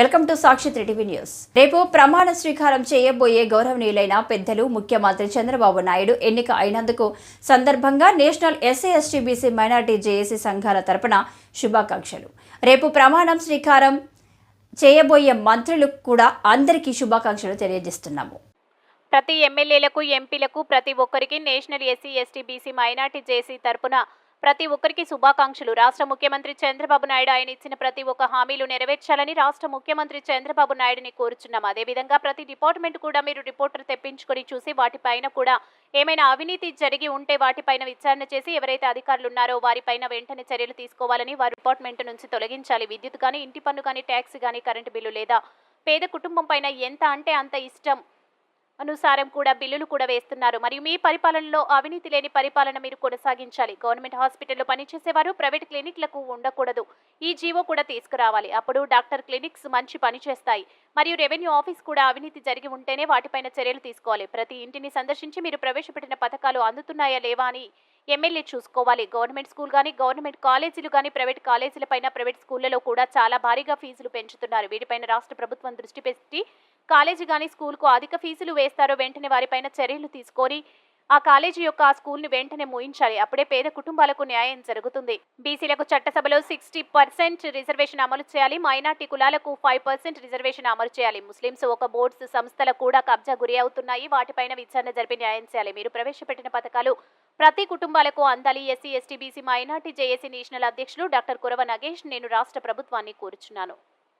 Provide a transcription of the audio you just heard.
Welcome to Sakshi TV news. రేపు ప్రమాణ స్వీకారం చేయబోయే గౌరవనీయులైన పెద్దలు ముఖ్యమంత్రి చంద్రబాబు నాయుడు ఎన్నిక అయినందుకు సందర్భంగా national SC ST BC minority JAC సంఘాల తరపున శుభాకాంక్షలు. రేపు ప్రమాణం స్వీకారం చేయబోయే మంత్రులకు కూడా అందరికీ శుభాకాంక్షలు తెలియజేస్తున్నాము. ప్రతి ఎమ్మెల్యేలకు ఎంపీలకు ప్రతి ఒక్కరికి national SC ST BC minority JC తరపున ప్రతి ఒక్కరికి శుభాకాంక్షలు. రాష్ట్ర ముఖ్యమంత్రి చంద్రబాబు నాయుడు ఆయన ఇచ్చిన ప్రతి ఒక్క హామీలు నెరవేర్చాలని రాష్ట్ర ముఖ్యమంత్రి చంద్రబాబు నాయుడుని కోరుచున్నాం. అదేవిధంగా ప్రతి డిపార్ట్మెంట్ కూడా మీరు రిపోర్టర్ తెప్పించుకొని చూసి వాటిపైన కూడా ఏమైనా అవినీతి జరిగి ఉంటే వాటిపైన విచారణ చేసి ఎవరైతే అధికారులు ఉన్నారో వారిపైన వెంటనే చర్యలు తీసుకోవాలని వారి డిపార్ట్మెంట్ నుంచి తొలగించాలి. విద్యుత్ కానీ ఇంటి పన్ను కానీ ట్యాక్స్ కానీ కరెంటు బిల్లు లేదా పేద కుటుంబం పైన ఎంత అంటే అంత ఇష్టం అనుసారం కూడా బిల్లులు కూడా వేస్తున్నారు. మరియు మీ పరిపాలనలో అవినీతి లేని పరిపాలన మీరు కొనసాగించాలి. గవర్నమెంట్ హాస్పిటల్లో పనిచేసేవారు ప్రైవేట్ క్లినిక్లకు ఉండకూడదు. ఈ జీవో కూడా తీసుకురావాలి. అప్పుడు డాక్టర్ క్లినిక్స్ మంచి పని చేస్తాయి. మరియు రెవెన్యూ ఆఫీస్ కూడా అవినీతి జరిగి ఉంటేనే వాటిపైన చర్యలు తీసుకోవాలి. ప్రతి ఇంటిని సందర్శించి మీరు ప్రవేశపెట్టిన పథకాలు అందుతున్నాయా లేవా అని ఎమ్మెల్యే చూసుకోవాలి. గవర్నమెంట్ స్కూల్ కానీ గవర్నమెంట్ కాలేజీలు కానీ ప్రైవేట్ కాలేజీల పైన ప్రైవేట్ స్కూళ్ళలో కూడా చాలా భారీగా ఫీజులు పెంచుతున్నారు. వీటిపైన రాష్ట్ర ప్రభుత్వం దృష్టి పెట్టి కాలేజీ కానీ స్కూల్కు అధిక ఫీజులు వేస్తారో వెంటనే వారిపైన చర్యలు తీసుకొని ఆ కాలేజీ యొక్క ఆ స్కూల్ని వెంటనే ముయించాలి. అప్పుడే పేద కుటుంబాలకు న్యాయం జరుగుతుంది. బీసీలకు చట్టసభలో సిక్స్టీ పర్సెంట్ రిజర్వేషన్ అమలు చేయాలి. మైనార్టీ కులాలకు ఫైవ్ పర్సెంట్ రిజర్వేషన్ అమలు చేయాలి. ముస్లింస్ ఒక బోర్డ్స్ సంస్థలు కూడా కబ్జా గురి అవుతున్నాయి. వాటిపైన విచారణ జరిపి న్యాయం చేయాలి. మీరు ప్రవేశపెట్టిన పథకాలు ప్రతి కుటుంబాలకు అందాలి. SC ST BC minority JAC national అధ్యక్షులు డాక్టర్ కురవ నగేష్ నేను రాష్ట్ర ప్రభుత్వాన్ని కోరుచున్నాను.